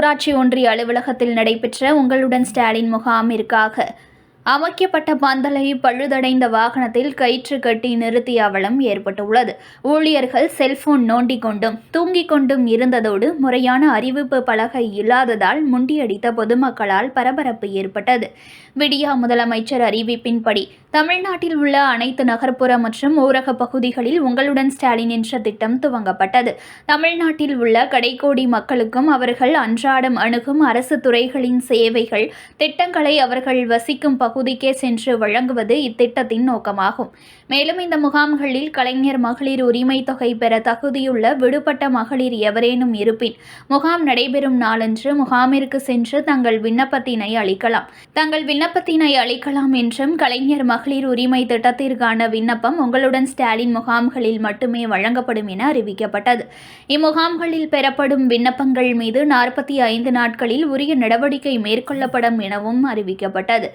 ஊராட்சி ஒன்றிய அலுவலகத்தில் நடைபெற்ற உங்களுடன் ஸ்டாலின் முகாமிற்காக அமைக்கப்பட்ட பந்தலை பழுதடைந்த வாகனத்தில் கயிற்று கட்டி நிறுத்திய அவலம் ஏற்பட்டுள்ளது. ஊழியர்கள் செல்போன் நோண்டி கொண்டும் தூங்கிக் கொண்டும் இருந்ததோடு முறையான அறிவிப்பு பலகை இல்லாததால் முண்டியடித்த பொதுமக்களால் பரபரப்பு ஏற்பட்டது. விடியா முதலமைச்சர் அறிவிப்பின்படி தமிழ்நாட்டில் உள்ள அனைத்து நகர்ப்புற மற்றும் ஊரக பகுதிகளில் உங்களுடன் ஸ்டாலின் என்ற திட்டம் துவங்கப்பட்டது. தமிழ்நாட்டில் உள்ள கடைக்கோடி மக்களுக்கும் அவர்கள் அன்றாடம் அணுகும் அரசு துறைகளின் சேவைகள் திட்டங்களை அவர்கள் வசிக்கும் பகுதிக்கே சென்று வழங்குவது இத்திட்டத்தின் நோக்கமாகும். மேலும் இந்த முகாம்களில் கலைஞர் மகளிர் உரிமை தொகை பெற தகுதியுள்ள விடுபட்ட மகளிர் எவரேனும் இருப்பின் முகாம் நடைபெறும் நாளன்று முகாமிற்கு சென்று தங்கள் விண்ணப்பத்தினை அளிக்கலாம். தங்கள் விண்ணப்பத்தினை அளிக்கலாம் என்றும் கலைஞர் மகளிர் உரிமை திட்டத்திற்கான விண்ணப்பம் உங்களுடன் ஸ்டாலின் முகாம்களில் மட்டுமே வழங்கப்படும் என அறிவிக்கப்பட்டது. இம்முகாம்களில் பெறப்படும் விண்ணப்பங்கள் மீது நாற்பத்தி ஐந்து நாட்களில் உரிய நடவடிக்கை மேற்கொள்ளப்படும் எனவும் அறிவிக்கப்பட்டது.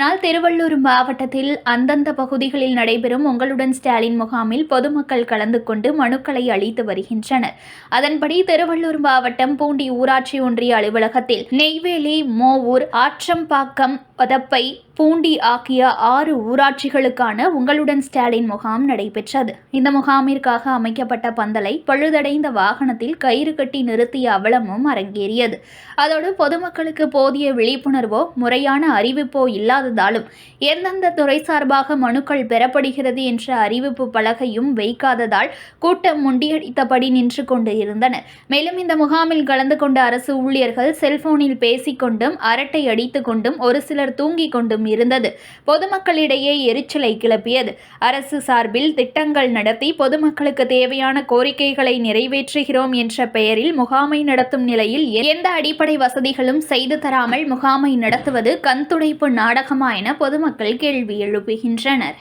அதனால் திருவள்ளூர் மாவட்டத்தில் அந்தந்த பகுதிகளில் நடைபெறும் உங்களுடன் ஸ்டாலின் முகாமில் பொதுமக்கள் கலந்து கொண்டு மனுக்களை அளித்து வருகின்றனர். அதன்படி திருவள்ளூர் மாவட்டம் பூண்டி ஊராட்சி ஒன்றிய அலுவலகத்தில் நெய்வேலி மோவூர் ஆற்றம்பாக்கம் பதப்பை பூண்டி ஆகிய ஆறு ஊராட்சிகளுக்கான உங்களுடன் ஸ்டாலின் முகாம் நடைபெற்றது. இந்த முகாமிற்காக அமைக்கப்பட்ட பந்தலை பழுதடைந்த வாகனத்தில் கயிறு கட்டி நிறுத்திய அவலமும் அரங்கேறியது. அதோடு பொதுமக்களுக்கு போதிய விழிப்புணர்வோ முறையான அறிவிப்போ இல்லாததாலும் எந்தெந்த துறை சார்பாக மனுக்கள் பெறப்படுகிறது என்ற அறிவிப்பு பலகையும் வைக்காததால் கூட்டம் முண்டியடித்தபடி நின்று கொண்டு இருந்தனர். மேலும் இந்த முகாமில் கலந்து கொண்ட அரசு ஊழியர்கள் செல்போனில் பேசிக்கொண்டும் அரட்டை அடித்து கொண்டும் ஒரு சிலர் தூங்கிக் கொண்டும் இருந்தது. பொதுமக்களிடையே எரிச்சலை கிளப்பியது. அரசு சார்பில் திட்டங்கள் நடத்தி பொதுமக்களுக்கு தேவையான கோரிக்கைகளை நிறைவேற்றுகிறோம் என்ற பெயரில் முகாமை நடத்தும் நிலையில் எந்த அடிப்படை வசதிகளும் செய்து தராமல் முகாமை நடத்துவது கண்துடைப்பு நாடகமா என பொதுமக்கள் கேள்வி எழுப்புகின்றனர்.